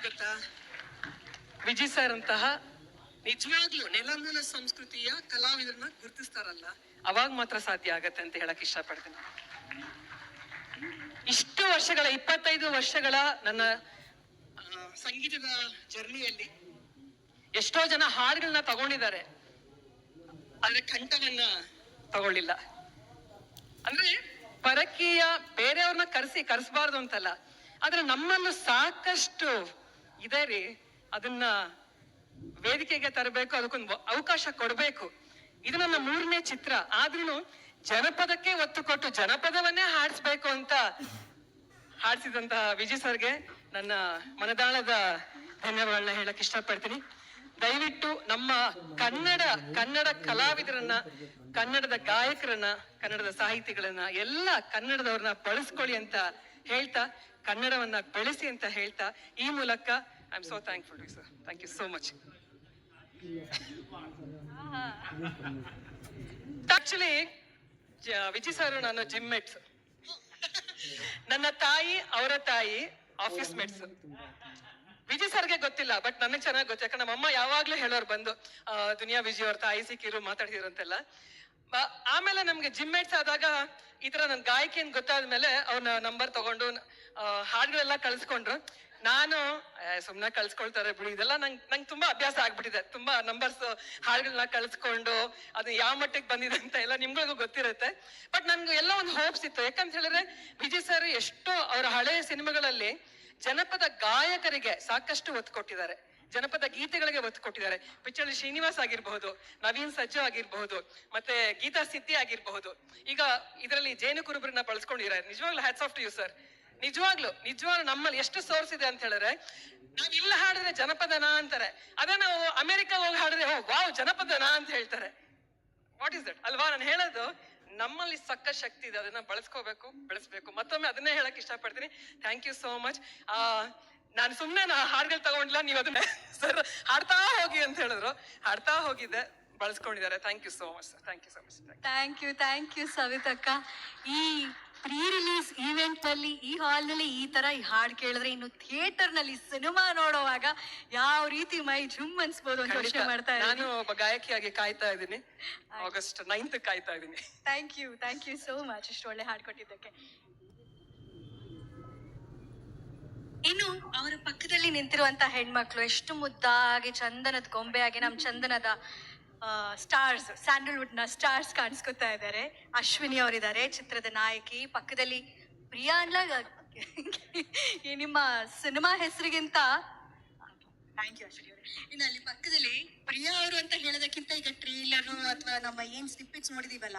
ಗೊತ್ತಾ? ವಿಜಯ್ ಸರ್ ಅಂತಹ ನಿಜವಾಗ್ಲೂ ನೆಲಮೂಲ ಸಂಸ್ಕೃತಿಯ ಕಲಾವಿದರನ್ನ ಗುರುತಿಸ್ತಾರಲ್ಲ? ಅವಾಗ ಮಾತ್ರ ಸಾಧ್ಯ ಆಗತ್ತೆ ಅಂತ ಹೇಳಕ್ ಇಷ್ಟಪಡ್ತೀನಿ. ಇಷ್ಟು ವರ್ಷಗಳ ಇಪ್ಪತ್ತೈದು ವರ್ಷಗಳ ನನ್ನ ಸಂಗೀತದ ಜರ್ನಿಯಲ್ಲಿ ಎಷ್ಟೋ ಜನ ಹಾಡುಗಳನ್ನ ತಗೊಂಡಿದ್ದಾರೆ. ಆದ್ರೆ ಕಂಠವನ್ನ ತಗೊಳ್ಳಿಲ್ಲ ಅಂದ್ರೆ ಪರಕೀಯ ಬೇರೆಯವ್ರನ್ನ ಕರೆಸಿ ಕರೆಸಬಾರ್ದು ಅಂತಲ್ಲ. ಆದ್ರೆ ನಮ್ಮನ್ನು ಸಾಕಷ್ಟು ಇದೆ ರೀ. ಅದನ್ನ ವೇದಿಕೆಗೆ ತರಬೇಕು, ಅದಕ್ಕೊಂದು ಅವಕಾಶ ಕೊಡಬೇಕು. ಇದು ನನ್ನ ಮೂರನೇ ಚಿತ್ರ. ಆದ್ರೂ ಜನಪದಕ್ಕೆ ಒತ್ತು ಕೊಟ್ಟು ಜನಪದವನ್ನೇ ಹಾಡಿಸ್ಬೇಕು ಅಂತ ಹಾಡಿಸಿದಂತಹ ವಿಜಯ್ ಸರ್ಗೆ ನನ್ನ ಮನದಾಳದ ಧನ್ಯವಾದಗಳನ್ನ ಹೇಳಕ್ ಇಷ್ಟಪಡ್ತೀನಿ. ದಯವಿಟ್ಟು ನಮ್ಮ ಕನ್ನಡ ಕನ್ನಡ ಕಲಾವಿದರನ್ನ, ಕನ್ನಡದ ಗಾಯಕರನ್ನ, ಕನ್ನಡದ ಸಾಹಿತಿಗಳನ್ನ, ಎಲ್ಲ ಕನ್ನಡದವ್ರನ್ನ ಬಳಸ್ಕೊಳ್ಳಿ ಅಂತ ಹೇಳ್ತಾ ಕನ್ನಡವನ್ನ ಬೆಳೆಸಿ ಅಂತ ಹೇಳ್ತಾ ಈ ಮೂಲಕ I am so thankful to sir thank you so much actually Viji sir ನಾನು ಜಿಮ್ ಮೇಟ್ಸ್ ನನ್ನ ತಾಯಿ, ಅವರ ತಾಯಿ ಆಫೀಸ್ ಮೇಟ್ಸ್ ವಿಜಿ ಸರ್ಗೆ ಗೊತ್ತಿಲ್ಲ ಬಟ್ ನನಗೆ ಚೆನ್ನಾಗಿ ಗೊತ್ತು. ಯಾಕಂದ್ರೆ ನಮ್ಮಮ್ಮ ಯಾವಾಗ್ಲೂ ಹೇಳೋರು ಬಂದು ದುನಿಯಾ, ವಿಜಯ್ ಅವ್ರ ತಾಯಿ ಸಿಕ್ಕಿರು ಮಾತಾಡಿದ್ರು ಅಂತೆಲ್ಲ ಆಮೇಲೆ ನಮ್ಗೆ ಜಿಮ್ ಮೇಟ್ಸ್ ಆದಾಗ ಈ ತರ ನನ್ ಗಾಯಕಿ ಅಂತ ಗೊತ್ತಾದ್ಮೇಲೆ ಅವ್ರ ನಂಬರ್ ತಗೊಂಡು ಹಾಡುಗಳೆಲ್ಲ ಕಳ್ಸ್ಕೊಂಡ್ರು. ನಾನು ಸುಮ್ಮನೆ ಕಳ್ಸ್ಕೊಳ್ತಾರೆ ಬಿಡಿ, ಇದೆಲ್ಲ ನಂಗೆ ನಂಗೆ ತುಂಬಾ ಅಭ್ಯಾಸ ಆಗ್ಬಿಟ್ಟಿದೆ. ತುಂಬಾ ನಂಬರ್ಸ್ ಹಾಡುಗಳನ್ನ ಕಳ್ಸ್ಕೊಂಡು, ಅದು ಯಾವ ಮಟ್ಟಕ್ಕೆ ಬಂದಿದೆ ಅಂತ ಎಲ್ಲ ನಿಮ್ಗಳಿಗೂ ಗೊತ್ತಿರುತ್ತೆ. ಬಟ್ ನನ್ಗೆ ಎಲ್ಲ ಒಂದು ಹೋಪ್ಸ್ ಇತ್ತು. ಯಾಕಂತ ಹೇಳಿದ್ರೆ ವಿಜಯ್ ಸರ್ ಎಷ್ಟೋ ಅವ್ರ ಹಳೆಯ ಸಿನಿಮಾಗಳಲ್ಲಿ ಜನಪದ ಗಾಯಕರಿಗೆ ಸಾಕಷ್ಟು ಒತ್ತು ಕೊಟ್ಟಿದ್ದಾರೆ. ಜನಪದ ಗೀತೆಗಳಿಗೆ ಒತ್ತು ಕೊಟ್ಟಿದ್ದಾರೆ. ಪಿಚ್ಚಳ್ಳಿ ಶ್ರೀನಿವಾಸ್ ಆಗಿರ್ಬಹುದು, ನವೀನ್ ಸಜ್ಜು ಆಗಿರ್ಬಹುದು, ಮತ್ತೆ ಗೀತಾ ಸಿದ್ದಿ ಆಗಿರ್ಬಹುದು. ಈಗ ಇದರಲ್ಲಿ ಜೇನು ಕುರುಬರನ್ನ ಬಳಸ್ಕೊಂಡಿದ್ದಾರೆ. ನಿಜವಾಗ್ಲೂ hats off to you sir ನಿಜವಾಗ್ಲು ನಿಜವಾಗ್ಲು ನಮ್ಮಲ್ಲಿ ಎಷ್ಟು ಸೋರ್ಸ್ ಇದೆ ಅಂತ ಹೇಳಿದ್ರೆ, ನಾವ್ ಇಲ್ಲ ಹಾಡಿದ್ರೆ ಜನಪದನ ಅಂತಾರೆ. ಅದೇ ನಾವು ಅಮೆರಿಕ ಹೋಗಿ ಹಾಡಿದ್ರೆ ವಾವ್, ಜನಪದನ ಅಂತ ಹೇಳ್ತಾರೆ. ವಾಟ್ ಇಸ್ ದಟ್ ಅಲ್ವಾ? ನಾನು ಹೇಳೋದು, ನಮ್ಮಲ್ಲಿ ಸಕ್ಕ ಶಕ್ತಿ ಇದೆ, ಅದನ್ನ ಬಳಸ್ಕೋಬೇಕು, ಬೆಳೆಸ್ಬೇಕು. ಮತ್ತೊಮ್ಮೆ ಅದನ್ನೇ ಹೇಳಕ್ ಇಷ್ಟಪಡ್ತೀನಿ. ಥ್ಯಾಂಕ್ ಯು ಸೋ ಮಚ್ ಆ, ನಾನು ಸುಮ್ಮನೆ ನಾ ಹಾಡ್ಗಳು ತಗೊಂಡಿಲ್ಲ ನೀವು ಅದನ್ನ ಸರ್, ಹಾಡ್ತಾ ಹೋಗಿ ಅಂತ ಹೇಳಿದ್ರು. ಹಾಡ್ತಾ ಹೋಗಿದ್ದೆ ಬಳಸ್ಕೊಂಡಿದ್ದಾರೆ. Thank you so much sir thank you so much thank you thank you ಸವಿತಕ್ಕ. ಈ ಪ್ರೀ ರಿಲೀಸ್ ಈವೆಂಟ್ನಲ್ಲಿ ಈ ಹಾಲ್ನಲ್ಲಿ ಈ ತರ ಈ ಹಾಡ್ ಕೇಳಿದ್ರೆ ಇನ್ನು ಥಿಯೇಟರ್ನಲ್ಲಿ ಸಿನಿಮಾ ನೋಡುವಾಗ ಯಾವ ರೀತಿ ಮೈ ಜುಮ್ ಅನ್ಸ್ಬೋದು ಅಂತ ಯೋಚನೆ ಮಾಡ್ತಾ ನಾನು ಒಬ್ಬ ಗಾಯಕಿಯಾಗಿ ಕಾಯ್ತಾ ಇದ್ದೀನಿ. ಆಗಸ್ಟ್ ನೈನ್ತ್ ಕಾಯ್ತಾ ಇದ್ದೀನಿ. Thank you thank you so much ಇಷ್ಟು ಒಳ್ಳೆ ಹಾಡ್ ಕೊಟ್ಟಿದ್ದಕ್ಕೆ. ಇನ್ನು ಅವರ ಪಕ್ಕದಲ್ಲಿ ನಿಂತಿರುವಂತ ಹೆಣ್ಮಕ್ಳು ಎಷ್ಟು ಮುದ್ದಾಗಿ ಚಂದನದ ಗೊಂಬೆಯಾಗಿ ನಮ್ಮ ಚಂದನದ ಸ್ಟಾರ್ಸ್ ಸ್ಯಾಂಡಲ್ವುಡ್ನ ಸ್ಟಾರ್ಸ್ ಕಾಣಿಸ್ಕೊತಾ ಇದ್ದಾರೆ. ಅಶ್ವಿನಿ ಅವರಿದ್ದಾರೆ, ಚಿತ್ರದ ನಾಯಕಿ. ಪಕ್ಕದಲ್ಲಿ ಪ್ರಿಯಾ ಅಂಡ್ಲ ಈ ನಿಮ್ಮ ಸಿನಿಮಾ ಹೆಸರಿಗಿಂತ ಥ್ಯಾಂಕ್ ಯು ಅಶ್ವಿನಿ ಅವರೇ. ಇನ್ನು ಅಲ್ಲಿ ಪಕ್ಕದಲ್ಲಿ ಪ್ರಿಯಾ ಅವರು ಅಂತ ಹೇಳೋದಕ್ಕಿಂತ ಈಗ ಟ್ರೇಲರು ಅಥವಾ ನಮ್ಮ ಏನ್ ಸ್ನಿಪ್ಪಿಟ್ಸ್ ನೋಡಿದೀವಲ್ಲ